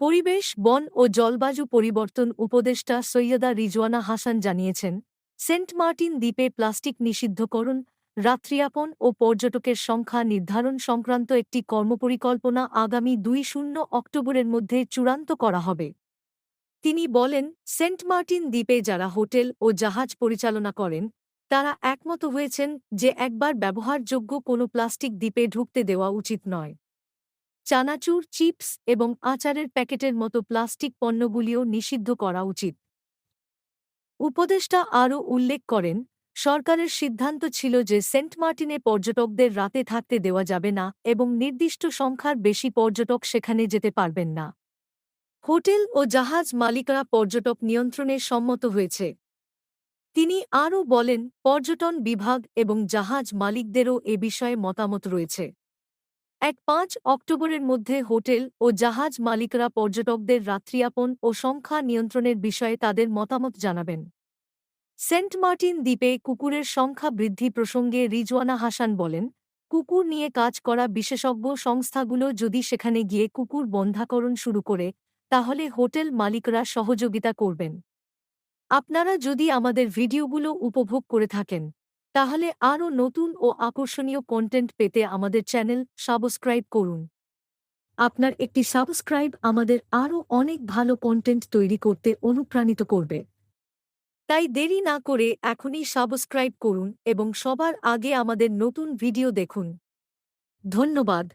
পরিবেশ, বন ও জলবায়ু পরিবর্তন উপদেষ্টা সৈয়দা রিজওয়ানা হাসান জানিয়েছেন, সেন্ট মার্টিন দ্বীপে প্লাস্টিক নিষিদ্ধকরণ, রাত্রিয়াপন ও পর্যটকের সংখ্যা নির্ধারণ সংক্রান্ত একটি কর্মপরিকল্পনা আগামী দুই শূন্য অক্টোবরের মধ্যে চূড়ান্ত করা হবে। তিনি বলেন, সেন্ট মার্টিন দ্বীপে যারা হোটেল ও জাহাজ পরিচালনা করেন, তারা একমত হয়েছেন যে একবার ব্যবহারযোগ্য কোনো প্লাস্টিক দ্বীপে ঢুকতে দেওয়া উচিত নয়। চানাচুর, চিপস এবং আচারের প্যাকেটের মতো প্লাস্টিক পণ্যগুলিও নিষিদ্ধ করা উচিত। উপদেষ্টা আরও উল্লেখ করেন, সরকারের সিদ্ধান্ত ছিল যে সেন্ট মার্টিনে পর্যটকদের রাতে থাকতে দেওয়া যাবে না এবং নির্দিষ্ট সংখ্যার বেশি পর্যটক সেখানে যেতে পারবেন না। হোটেল ও জাহাজ মালিকরা পর্যটক নিয়ন্ত্রণে সম্মত হয়েছে। তিনি আরও বলেন, পর্যটন বিভাগ এবং জাহাজ মালিকদেরও এ বিষয়ে মতামত রয়েছে। এক পাঁচ অক্টোবরের মধ্যে হোটেল ও জাহাজ মালিকরা পর্যটকদের রাত্রিয়াপন ও সংখ্যা নিয়ন্ত্রণের বিষয়ে তাদের মতামত জানাবেন। সেন্ট মার্টিন দ্বীপে কুকুরের সংখ্যা বৃদ্ধি প্রসঙ্গে রিজওয়ানা হাসান বলেন, কুকুর নিয়ে কাজ করা বিশেষজ্ঞ সংস্থাগুলো যদি সেখানে গিয়ে কুকুর বন্ধাকরণ শুরু করে, তাহলে হোটেল মালিকরা সহযোগিতা করবেন। আপনারা যদি আমাদের ভিডিওগুলো উপভোগ করে থাকেন তাহলে আরও নতুন ও আকর্ষণীয় কন্টেন্ট পেতে আমাদের চ্যানেল সাবস্ক্রাইব করুন। আপনার একটি সাবস্ক্রাইব আমাদের আরও অনেক ভালো কন্টেন্ট তৈরি করতে অনুপ্রাণিত করবে। তাই দেরি না করে এখনই সাবস্ক্রাইব করুন এবং সবার আগে আমাদের নতুন ভিডিও দেখুন। ধন্যবাদ।